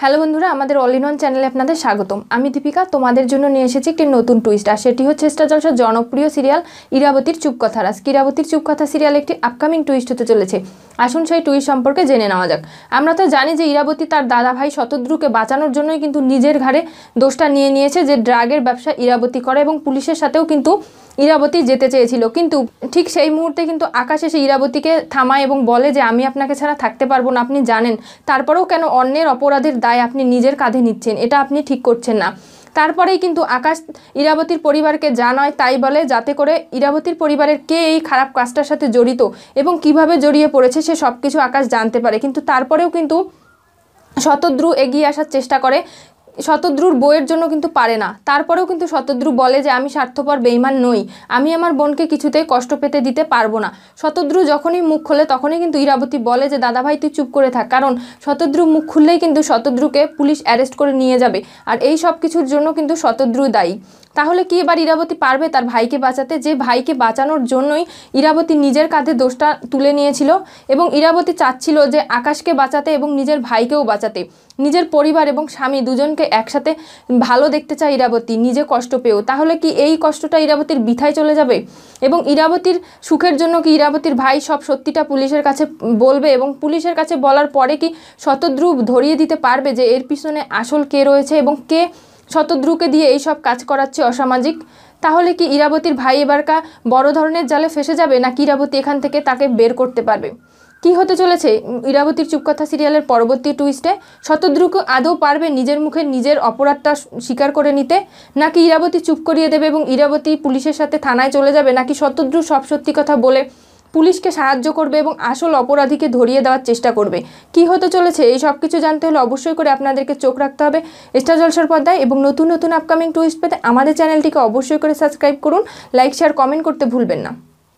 Hello বন্ধুরা, আমাদের all in one চ্যানেলে আপনাদের স্বাগতম। আমি দীপিকা, তোমাদের জন্য নিয়ে এসেছি একটি নতুন টুইস্ট আর সেটি হচ্ছে স্টার জলসার জনপ্রিয় সিরিয়াল ইরাবতীর চুপকথা রাস ইরাবতীর চুপকথা সিরিয়াল একটি আপকামিং টুইস্ট হতে চলেছে। আসুন সেই টুইস্ট সম্পর্কে জেনে নেওয়া যাক। আমরা তো জানি যে ইরাবতী তার দাদা ভাই শতদ্রুকে বাঁচানোর জন্যই কিন্তু নিজের ঘাড়ে দোষটা নিয়ে নিয়েছে যে ড্রাগের ব্যবসা ইরাবতী করে এবং পুলিশের সাথেও কিন্তু ইরাবতী যেতে চেয়েছিল। কিন্তু ঠিক সেই মুহূর্তে কিন্তু আকাশ এসে ইরাবতীকে থামায় এবং বলে যে, আমি আপনাকে ছাড়া থাকতে পারব না, আপনি জানেন। তারপরেও কেন অন্যের অপরাধের দায় আপনি নিজের কাঁধে নিচ্ছেন, এটা আপনি ঠিক করছেন না। তারপরেই কিন্তু আকাশ ইরাবতীর পরিবারকে যা নয় তাই বলে, যাতে করে ইরাবতীর পরিবারের কে এই খারাপ কাজটার সাথে জড়িত এবং কীভাবে জড়িয়ে পড়েছে সে সব কিছু আকাশ জানতে পারে। কিন্তু তারপরেও কিন্তু শতদ্রু এগিয়ে আসার চেষ্টা করে। শতদ্রুর বইয়ের জন্য কিন্তু পারে না। তারপরেও কিন্তু শতদ্রু বলে যে, আমি স্বার্থপর বেইমান নই। আমি আমার বোনকে কিছুতেই কষ্ট পেতে দিতে পারব না। শতদ্রু যখনই মুখ খোলে, তখনই কিন্তু ইরাবতী বলে যে, দাদা ভাই, তুই চুপ করে থাক। কারণ শতদ্রু মুখ খুললেই কিন্তু শতদ্রুকে পুলিশ অ্যারেস্ট করে নিয়ে যাবে। আর এই সব কিছুর জন্য কিন্তু শতদ্রু দায়ী। তাহলে কি এবার ইরাবতী পারবে তার ভাইকে বাঁচাতে? যে ভাইকে বাঁচানোর জন্যই ইরাবতী নিজের কাঁধে দোষটা তুলে নিয়েছিল এবং ইরাবতী চাচ্ছিল যে, আকাশকে বাঁচাতে এবং নিজের ভাইকেও বাঁচাতে। নিজের পরিবার এবং স্বামী দুজনকে একসাথে ভালো দেখতে চায় ইরাবতী, নিজে কষ্ট পেয়েও। তাহলে কি এই কষ্টটা ইরাবতীর বিথায় চলে যাবে? এবং ইরাবতীর সুখের জন্য কি ইরাবতীর ভাই সব সত্যিটা পুলিশের কাছে বলবে? এবং পুলিশের কাছে বলার পরে কি শতদ্রু ধরিয়ে দিতে পারবে যে এর পিছনে আসল কে রয়েছে এবং কে শতদ্রুকে দিয়ে এই সব কাজ করাচ্ছে অসামাজিক? তাহলে কি ইরাবতীর ভাই এবারকা বড় ধরনের জালে ফেসে যাবে, নাকি ইরাবতী এখান থেকে তাকে বের করতে পারবে? কি হতে চলেছে? ইরাবতীর চুপকথা সিরিয়ালের পরবর্তী টুইস্টে শতদ্রুকে আদৌ পারবে নিজের মুখে নিজের অপরাধটা স্বীকার করে নিতে? নাকি ইরাবতী চুপ করিয়ে দেবে এবং ইরাবতী পুলিশের সাথে থানায় চলে যাবে? নাকি শতদ্রু সব সত্যি কথা বলে পুলিশকে সাহায্য করবে এবং আসল অপরাধীকে ধরিয়ে দেওয়ার চেষ্টা করবে? কি হতে চলেছে? এই সব কিছু জানতে হলে অবশ্যই করে আপনাদেরকে চোখ রাখতে হবে স্টার জলসার পর্দায় এবং নতুন নতুন আপকামিং টুইস্ট পেতে আমাদের চ্যানেলটিকে অবশ্যই করে সাবস্ক্রাইব করুন লাইক শেয়ার কমেন্ট করতে ভুলবেন না।